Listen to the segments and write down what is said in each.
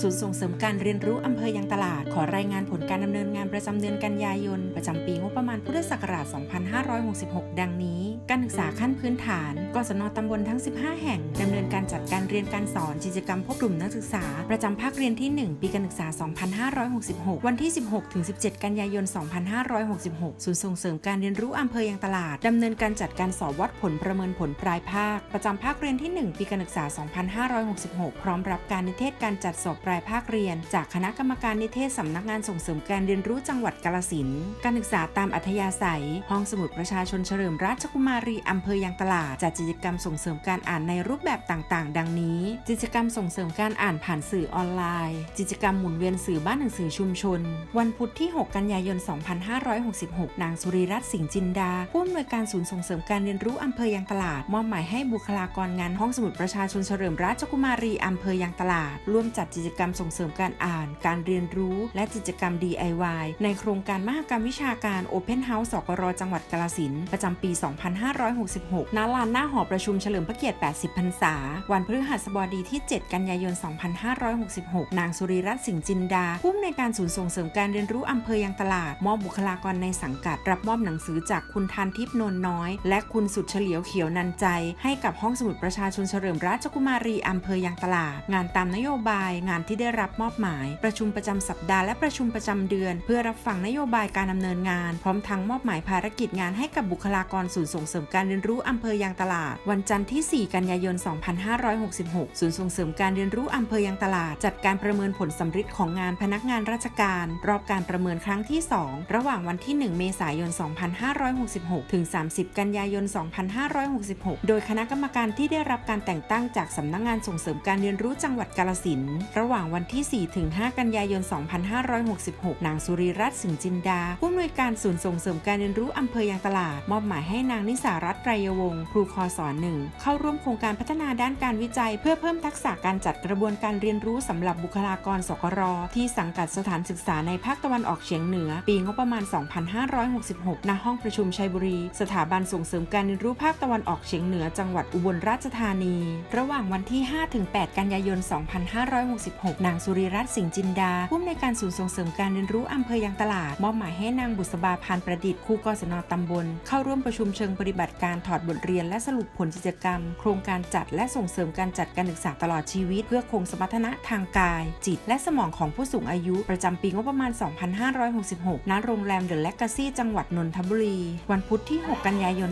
ศูนย์ส่งเสริมการเรียนรู้อำเภอยางตลาด ขอรายงานผลการดำเนินงานประจำเดือนกันยายน ประจำปีงบประมาณพุทธศักราช 2566 ดังนี้ การศึกษาขั้นพื้นฐานกศนตำบลทั้ง 15 แห่งดำเนินการจัดการเรียนการสอนกิจกรรมพบกลุ่มนักศึกษา ประจำภาคเรียนที่ 1 ปีการศึกษา 2566 วันที่ 16 ถึง 17 กันยายน 2566 ศูนย์ส่งเสริมการเรียนรู้อำเภอยางตลาดดำเนินการจัดการสอบวัดผลประเมินผลปลายภาค ประจำภาคเรียนที่ 1 ปีการศึกษา 2566 พร้อมรับการนิเทศการจัดสอบปลายภาคเรียน จากคณะกรรมการนิเทศสำนักงานส่งเสริมการเรียนรู้จังหวัดกาลสินการศึกษาตามอัธยาศัย ห้องสมุดประชาชนเฉลิมราชกุมารีอำเภอยางตลาดจัดกิจกรรมส่งเสริมการอ่านในรูปแบบต่างๆ ดังนี้ กิจกรรมส่งเสริมการอ่านผ่านสื่อออนไลน์ กิจกรรมหมุนเวียนสื่อบ้านหนังสือชุมชน วันพุธที่ 6 กันยายน 2566 นางสุริรัตน์สิงห์จินดา ผู้อำนวยการศูนย์ส่งเสริมการเรียนรู้อำเภอยางตลาด มอบหมายให้บุคลากรงานห้องสมุดประชาชนเฉลิมราชกุมารีอำเภอยางตลาด ร่วมจัดกิจกรรมส่งเสริมการอ่าน การเรียนรู้ และกิจกรรม DIY ในโครงการมหกรรมวิชาการ Open House สกรจังหวัดกาลสินประจำปี 2566 ณ ลานหน้าหอประชุมเฉลิมพระเกียรติ 80 พรรษา วันพฤหัสบดีที่ 7 กันยายน 2566 นางสุริรัตน์สิงห์จินดา ผู้อำนวยการศูนย์ส่งเสริมการเรียนรู้อำเภอยางตลาด มอบบุคลากรในสังกัด รับมอบหนังสือจากคุณทันทิพย์นนน้อย และคุณสุดเฉลียวเขียวนันใจ ให้กับห้องสมุดประชาชนเฉลิมราชกุมารีอำเภอยางตลาด งานตามนโยบายงานที่ได้รับมอบหมาย ประชุมประจำสัปดาห์และประชุมประจำเดือน เพื่อรับฟังนโยบายการดำเนินงาน พร้อมทั้งมอบหมายภารกิจงานให้กับบุคลากรศูนย์ส่งเสริมการเรียนรู้อำเภอยางตลาด วันจันทร์ที่ 4 กันยายน 2566 ศูนย์ส่งเสริมการเรียนรู้อำเภอยางตลาด จัดการประเมินผลสำฤทธิ์ของงานพนักงานราชการ รอบการประเมินครั้งที่ 2 ระหว่างวันที่ 1 เมษายน 2566 ถึง 30 กันยายน 2566 โดยคณะกรรมการที่ได้รับการแต่งตั้งจากสำนักงานส่งเสริมการเรียนรู้จังหวัดกาลสินธุ์ระหว่างวันที่ 4 ถึง 5 กันยายน 2566 นางสุริรัตน์สิงห์จินดา ผู้อำนวยการศูนย์ส่งเสริมการเรียนรู้อำเภอยางตลาด มอบหมายให้นางนิสารัตน์ไตรยวงศ์ครูคอสอนหนึ่งเข้าร่วมโครงการพัฒนาด้านการวิจัย เพื่อเพิ่มทักษะการจัดกระบวนการเรียนรู้สำหรับบุคลากรสกรที่สังกัดสถานศึกษาในภาคตะวันออกเฉียงเหนือ ปีงบประมาณ 2566 ณ ห้องประชุมชัยบุรี สถาบันส่งเสริมการเรียนรู้ภาคตะวันออกเฉียงเหนือจังหวัดอุบลราชธานี ระหว่างวันที่ 5-8 กันยายน 2566นางสุริรัตน์สิงห์จินดา ผู้อำนวยการศูนย์ส่งเสริมการเรียนรู้อำเภอยางตลาด มอบหมายให้นางบุษบาพานประดิษฐ์ครูกศนตำบล เข้าร่วมประชุมเชิงปฏิบัติการถอดบทเรียนและสรุปผลกิจกรรม โครงการจัดและส่งเสริมการจัดการศึกษาตลอดชีวิต เพื่อคงสมรรถนะทางกาย จิต และสมองของผู้สูงอายุ ประจำปีงบประมาณ 2566 ณ โรงแรมเดอะแลกกาซี่จังหวัดนนทบุรี วันพุธที่ 6 กันยายน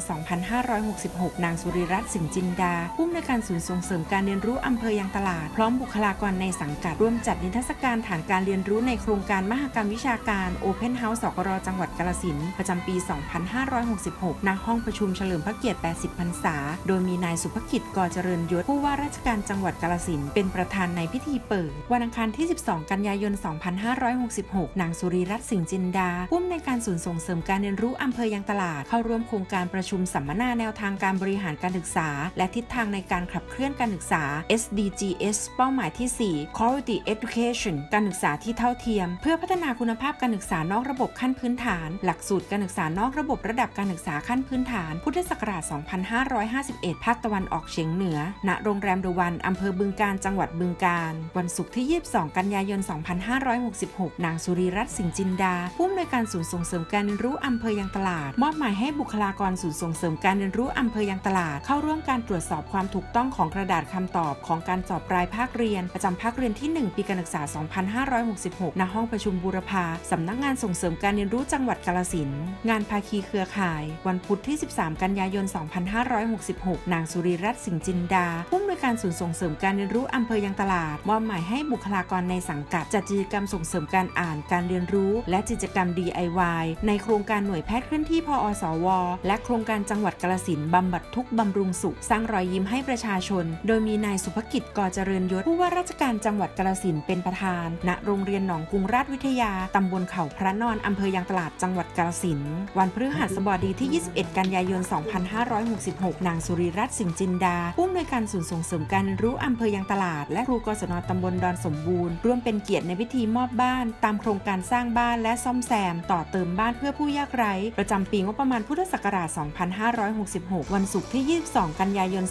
2566 นางสุริรัตน์สิงห์จินดา ผู้อำนวยการศูนย์ส่งเสริมการเรียนรู้อำเภอยางตลาด พร้อมบุคลากรในสังกัดร่วมจัดนิทรรศการฐานการเรียนรู้ในโครงการมหกรรมวิชาการ Open House สกรจังหวัดกาลสินประจำปี 2566 ณ ห้องประชุมเฉลิมพระเกียรติ 80 พรรษา โดยมีนายสุภกิจกอเจริญยศผู้ว่าราชการจังหวัดกาลสินเป็นประธานในพิธีเปิด วันอังคารที่ 12 กันยายน 2566 นางสุริรัตน์สิงห์จินดาผู้อำนวยการศูนย์ส่งเสริมการเรียนรู้อำเภอยางตลาดเข้าร่วมโครงการประชุมสัมมนาแนวทางการบริหารการศึกษา และทิศทางในการขับเคลื่อนการศึกษา SDGs เป้าหมายที่ 4 Quality Education การศึกษาที่เท่าเทียม เพื่อพัฒนาคุณภาพการศึกษานอกระบบขั้นพื้นฐาน หลักสูตรการศึกษานอกระบบระดับการศึกษาขั้นพื้นฐาน พุทธศักราช 2551 ภาคตะวันออกเฉียงเหนือ ณ โรงแรมเดวันอำเภอบึงการ จังหวัดบึงการ วันศุกร์ที่ 22 กันยายน 2566 นางสุริรัตน์สิงห์จินดา ผู้อำนวยการศูนย์ส่งเสริมการเรียนรู้อำเภอยางตลาด มอบหมายให้บุคลากรศูนย์ส่งเสริมการเรียนรู้อำเภอยางตลาด เข้าร่วมการตรวจสอบความถูกต้องของกระดาษคำตอบของการสอบปลายภาคเรียนประจำภาคเรียนที่ 1 ปีการศึกษา 2566 ณ ห้องประชุมบูรพาสำนักงานส่งเสริมการเรียนรู้จังหวัดกาลสิน งานภาคีเครือข่าย วันพุธที่ 13 กันยายน 2566 นางสุริรัตน์สิงห์จินดาผู้ วยการศูนย์ส่งเสริมการเรียนรู้อำเภอยางตลาดมอบหมายให้บุคลากรในสังกัดจัดกิจกรรมส่งเสริมการอ่านการเรียนรู้ และกิจกรรม DIY ในโครงการหน่วยแพทย์เคลื่อนที่พออสว และโครงการจังหวัดกาลสินบำบัดทุกบำรุงสุข สร้างรอยยิ้มให้ประชาชน โดยมีนายสุภกิจกอเจริญยศผู้ว่าราชการจังหวัดกาลสินเป็นประธาน ณโรงเรียนหนองกรุงราชวิทยาตำบลเขาพระนอนอำเภอยางตลาดจังหวัดกาลสินวันพฤหัสบดีที่ 21 กันยายน 2566 นางสุริรัตน์สิงห์จินดาผู้อำนวยการศูนย์ส่งเสริมการเรียนรู้อำเภอยางตลาด และครูกศนตำบลดอนสมบูรณ์ ร่วมเป็นเกียรติในพิธีมอบบ้าน ตามโครงการสร้างบ้านและซ่อมแซม ต่อเติมบ้านเพื่อผู้ยากไร้ ประจำปีงบประมาณพุทธศักราช 2566 วันศุกร์ที่ 22 กันยายน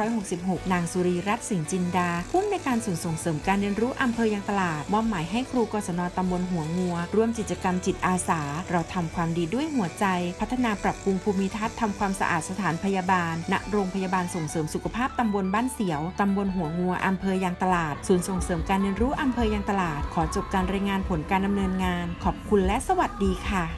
2566 นางสุริรัตน์สิงห์จินดาผู้อำนวยการศูนย์ส่งเสริมการเรียนรู้อำเภอยางตลาด มอบหมายให้ครูกศนตำบลหัวงัว ร่วมกิจกรรมจิตอาสา เราทำความดีด้วยหัวใจ พัฒนาปรับปรุงภูมิทัศน์ทำความสะอาดสถานพยาบาลณโรงพยาบาลส่งเสริมสุขภาพตำบลบ้านบ้านเสียว ตำบลหัวงัว อำเภอยางตลาด ศูนย์ส่งเสริมการเรียนรู้อำเภอยางตลาด ขอจบการรายงานผลการดำเนินงาน ขอบคุณและสวัสดีค่ะ